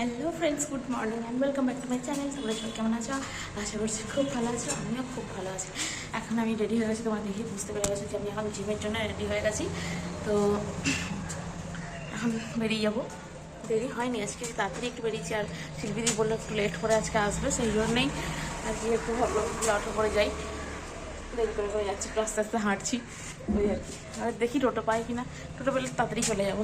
Hello friends good morning and welcome back to my channel তোমরা সবাই কেমন আছো? আশা করছি খুব ভালো আছো, আমিও খুব ভালো আছি। এখন আমি রেডি হয়ে গেছি তোমার দেখে বুঝতে পেরে গেছো যে আমি এখন জিমের জন্য রেডি হয়ে গেছি। তো, এখন বেরিয়ে যাব। দেরি হয়নি, আজকে তাড়াতাড়ি একটু বেরিয়েছি আর শিল্পীদি বলল একটু লেট করে আজকে আসবে, সেই জন্যই আজকে একটু ভাবলাম অটো করে যাই। দেরি করে করে যাচ্ছি আস্তে আস্তে হাঁটছি। ওই আর কি। আর দেখি টোটো পাই কিনা। টোটো পেলে তাড়াতাড়ি চলে যাব।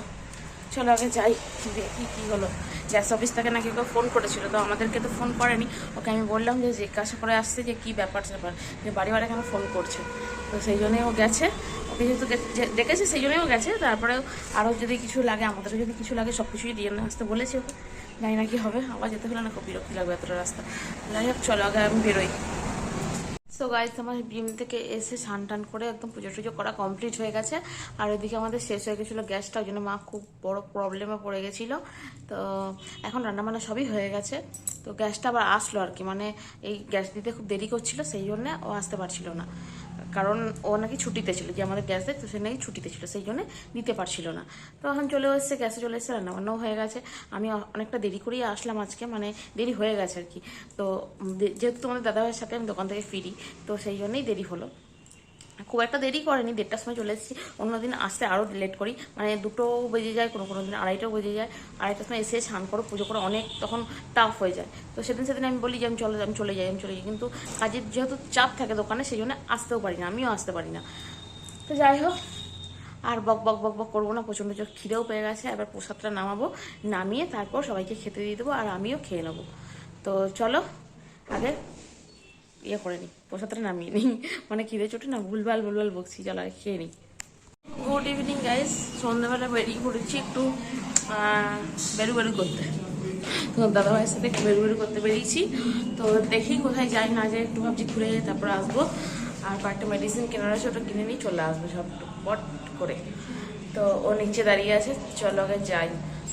চলো আগে যাই। দেখি কি হলো। গ্যাস অফিস থেকে নাকি কেউ ফোন করেছিল, তো আমাদেরকে তো ফোন করেনি। ওকে আমি বললাম যে জিজ্ঞাসা করে আসছে যে কী ব্যাপার স্যাপার, যে বাড়ি বাড়ি এখানে ফোন করছে। তো সেই জন্যই ও গেছে। ওকে যেহেতু ডেকেছে সেই জন্যই ও গেছে। তারপরেও আরও যদি কিছু লাগে, আমাদেরও যদি কিছু লাগে সব কিছুই দিয়ে আসতে বলেছে ওকে। জানি না কি হবে, আবার যেতে হলে না খুব বিরক্তি লাগবে এতটা রাস্তা। যাই হোক, চলো আগে আমি বেরোই। সো গাইজ আমার বিম থেকে এসে স্নান টান করে একদম পুজো টুজো করা কমপ্লিট হয়ে গেছে। আর ওইদিকে আমাদের শেষ হয়ে গেছিল গ্যাসটা, ওই জন্য মা খুব বড় প্রবলেমে পড়ে গেছিল। তো এখন রান্নাবান্না সবই হয়ে গেছে। তো গ্যাসটা আবার আসলো আর কি মানে এই গ্যাস দিতে খুব দেরি করছিল, সেই জন্যে ও আসতে পারছিল না। কারণ ও নাকি ছুটিতে ছিল, যে আমাদের গ্যাস দেয় তো সে নাকি ছুটিতে ছিল, সেই জন্য দিতে পারছিল না। তো এখন চলে এসছে গ্যাসে চলে এসেছে, রান্নাবান্নাও হয়ে গেছে। আমি অনেকটা দেরি করেই আসলাম আজকে মানে দেরি হয়ে গেছে আর কি। তো যেহেতু তোমাদের দাদাভাইয়ের সাথে আমি দোকান থেকে ফিরি, তো সেই জন্যই দেরি হলো। খুব একটা দেরি করেনি, দেড়টার সময় চলে এসেছি। অন্যদিন আসতে আরও লেট করি। মানে দুটো বেজে যায় কোনো কোনো দিন, আড়াইটাও বেজে যায়। আড়াইটার সময় এসে স্নান করো, পুজো করো, অনেক তখন টাফ হয়ে যায়। তো সেদিন সেদিন আমি বলি যে আমি চলে আমি চলে যাই, আমি চলে যাই। কিন্তু কাজের যেহেতু চাপ থাকে দোকানে সেই জন্য আসতেও পারি না, আমিও আসতে পারি না। তো যাই হোক, আর বক বক বক বক করব না, প্রচণ্ড জোর খিদেও পেয়ে গেছে। এবার প্রসাদটা নামাবো, নামিয়ে তারপর সবাইকে খেতে দিয়ে দেবো, আর আমিও খেয়ে নেব। তো চলো, আগে ইয়ে করে নিই প্রসাদটা নামিয়ে নিই মানে খিদে চোটে না ভুলভাল ভুলভাল বকছি চলো খেয়ে নিই গুড ইভিনিং গাইস সন্ধ্যাবেলা বেরিয়ে পড়েছি একটু বেরু বেরু করতে। তো দাদা ভাইয়ের সাথে একটু বেরু বেরু করতে বেরিয়েছি। তো দেখি কোথায় যাই, না যাই, একটু ভাবছি ঘুরে তারপর আসব। আর কয়েকটা মেডিসিন কেনার আছে, ওটা কিনে নিয়ে চলে আসব সব পট করে। তো ও নিচে দাঁড়িয়ে আছে, চলো আগে যাই।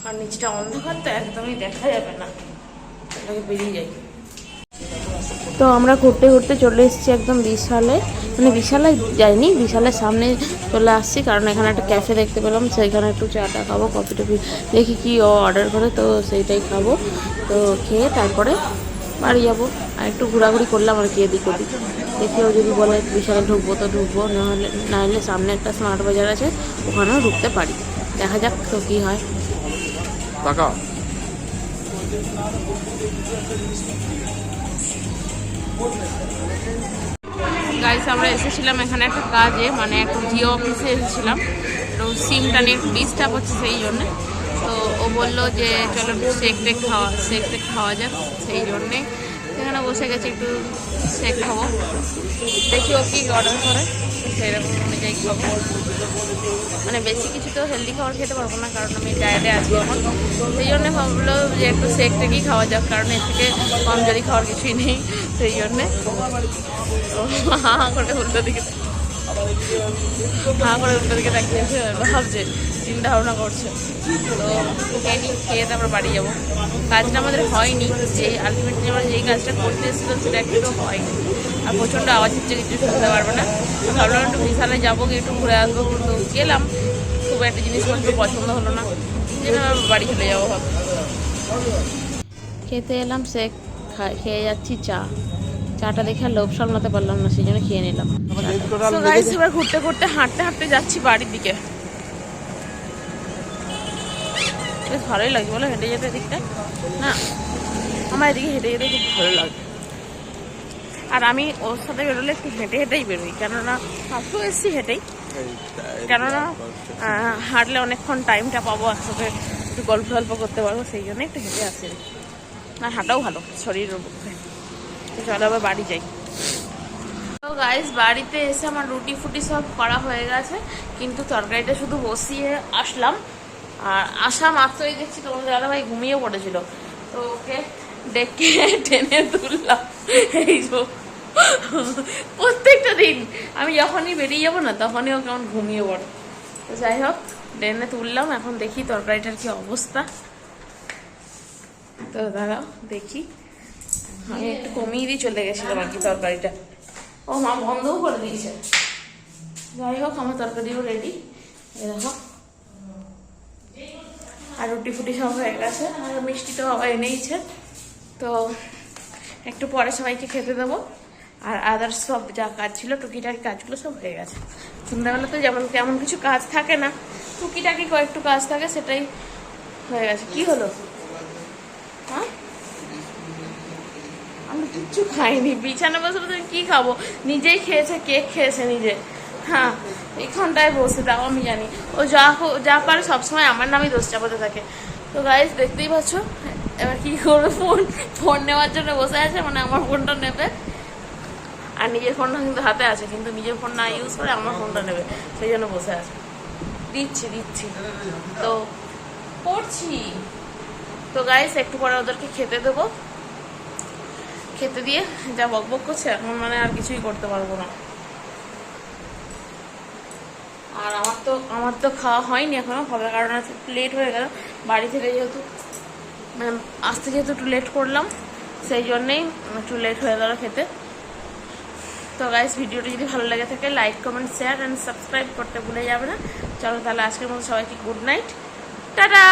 আর নিচটা অন্ধকার, তো একদমই দেখা যাবে না। বেরিয়ে যাই। তো আমরা ঘুরতে ঘুরতে চলে এসেছি একদম বিশালে। মানে বিশালে যাইনি, বিশালের সামনে চলে আসছি, কারণ এখানে একটা ক্যাফে দেখতে পেলাম, সেইখানে একটু চাটা খাব কফি টফি দেখি কি ও অর্ডার করে, তো সেইটাই খাব। তো খেয়ে তারপরে বাড়ি যাব। আর একটু ঘোরাঘুরি করলাম আর কি এদিক ওদিক। দেখি ও যদি বলে বিশালে ঢুকবো তো ঢুকবো, নাহলে নাহলে সামনে একটা স্মার্ট বাজার আছে, ওখানেও ঢুকতে পারি। দেখা যাক তো কী হয়। টাকা গাইস আমরা এসেছিলাম এখানে একটা কাজে মানে একটা জিও অফিসে এসেছিলাম। তো সিমটা নিয়ে একটু ডিস্টার্ব হচ্ছে সেই জন্যে। তো ও বলল যে, চলো একটু শেক টেক খাওয়া শেক টেক খাওয়া যাক সেই জন্যে। এখানে বসে গেছি একটু শেক খাব। দেখি ও কি অর্ডার করে। সেই রকম অনুযায়ী খাব। মানে বেশি কিছু তো হেলদি খাবার খেতে পারব না, কারণ আমি ডায়েটে আছি এখন। সেই জন্য ভাবলো যে একটু শেক টেকেই খাওয়া যাক, কারণ এর থেকে কম যদি খাওয়ার কিছুই নেই, সেই জন্যে। হা হা করে উল্টো দিকে। হা করে দিকে তাকিয়েছে ভাবছে, চিন্তা ভাবনা করছে। তো খেয়ে নিই খেয়ে তারপর বাড়ি যাব। কাজটা আমাদের হয়নি, যে আলটিমেটলি আমরা যেই কাজটা করতে এসেছিলাম সেটা একটু হয়নি। আর প্রচণ্ড আওয়াজ হচ্ছে, কিছু শুনতে পারব না। ভাবলাম একটু বিশালে যাব, গিয়ে একটু ঘুরে আসব, কিন্তু গেলাম। খুব একটা জিনিসপত্র পছন্দ হলো না। যে না বাড়ি চলে যাব ভাব খেতে এলাম, সে খেয়ে যাচ্ছি চা। চাটা দেখে লোভ সামলাতে পারলাম না, সেই জন্য খেয়ে নিলাম। এবার ঘুরতে ঘুরতে হাঁটতে হাঁটতে যাচ্ছি বাড়ির দিকে। বেশ ভালোই লাগে বলো হেঁটে যেতে এদিকটা না আমার এদিকে হেঁটে যেতে খুব ভালো লাগে। আর আমি ওর সাথে বেরোলে একটু হেঁটে হেঁটেই বেরোই কেননা হাঁটতেও এসেছি হেঁটেই। কেননা হাঁটলে অনেকক্ষণ টাইমটা পাবো একসাথে একটু গল্প গল্প করতে পারব সেই জন্য একটু হেঁটে আসি। আর হাঁটাও ভালো শরীরের পক্ষে চলো আবার বাড়ি যাই। তো গাইস বাড়িতে এসে আমার রুটি ফুটি সব করা হয়ে গেছে, কিন্তু তরকারিটা শুধু বসিয়ে আসলাম। আর আসা মাত্রই দেখছি তোমাদের দাদাভাই ঘুমিয়ে পড়েছিল। তো ওকে ডেকে টেনে তুললাম। এই যে, প্রত্যেকটা দিন। আমি যখনই বেরিয়ে যাব না, তখনই ও কেমন ঘুমিয়ে পড়ে। তো যাই হোক, টেনে তুললাম, এখন দেখি তরকারিটার কি অবস্থা। তো দাঁড়াও দেখি। আমি একটু কমিয়ে দিয়ে চলে গেছিলাম আর কি তরকারিটা। ও মা, বন্ধও করে দিয়েছে। যাই হোক, আমার তরকারিও রেডি এ দেখো। আর রুটি ফুটি সব হয়ে গেছে, আর মিষ্টি তো বাবা এনেইছে। তো একটু পরে সবাইকে খেতে দেবো। আর আদার্স সব যা কাজ ছিল, টুকিটাকি কাজগুলো সব হয়ে গেছে। সন্ধ্যাবেলাতে যেমন, তেমন কিছু কাজ থাকে না। টুকিটাকি কয়েকটু কাজ থাকে, সেটাই হয়ে গেছে। কি হলো? হ্যাঁ? কিচ্ছু খাইনি। বিছানা বসে বসে কি খাব? নিজেই খেয়েছে কেক খেয়েছে নিজে? হ্যাঁ এখানটায় বসে, তাও আমি জানি। ও যা যা পারে সবসময় আমার নামই দোষ চাপাতে থাকে। তো গাইজ দেখতেই পাচ্ছ? এবার কি করবে ফোন ফোন নেওয়ার জন্য বসে আছে মানে আমার ফোনটা নেবে। আর নিজের ফোনটা কিন্তু হাতে আছে, কিন্তু নিজের ফোন না ইউজ করে আমার ফোনটা নেবে। সেই জন্য বসে আছে। দিচ্ছি দিচ্ছি। তো পড়ছি তো গাইস একটু পরে ওদেরকে খেতে দেবো। খেতে দিয়ে যা বক বক করছে, এখন মানে আর কিছুই করতে পারব না। আর আমার তো আমার তো খাওয়া হয়নি এখনও হবে কারণ আজকে লেট হয়ে গেল। বাড়ি থেকে যেহেতু মানে আসতে যেহেতু একটু লেট করলাম, সেই জন্যেই একটু লেট হয়ে গেল খেতে। তো গাইস ভিডিওটি যদি ভালো লেগে থাকে like comment share and subscribe করতে ভুলে যাবে না। চলো তাহলে আজকের মতো সবাইকে গুড নাইট টাটা!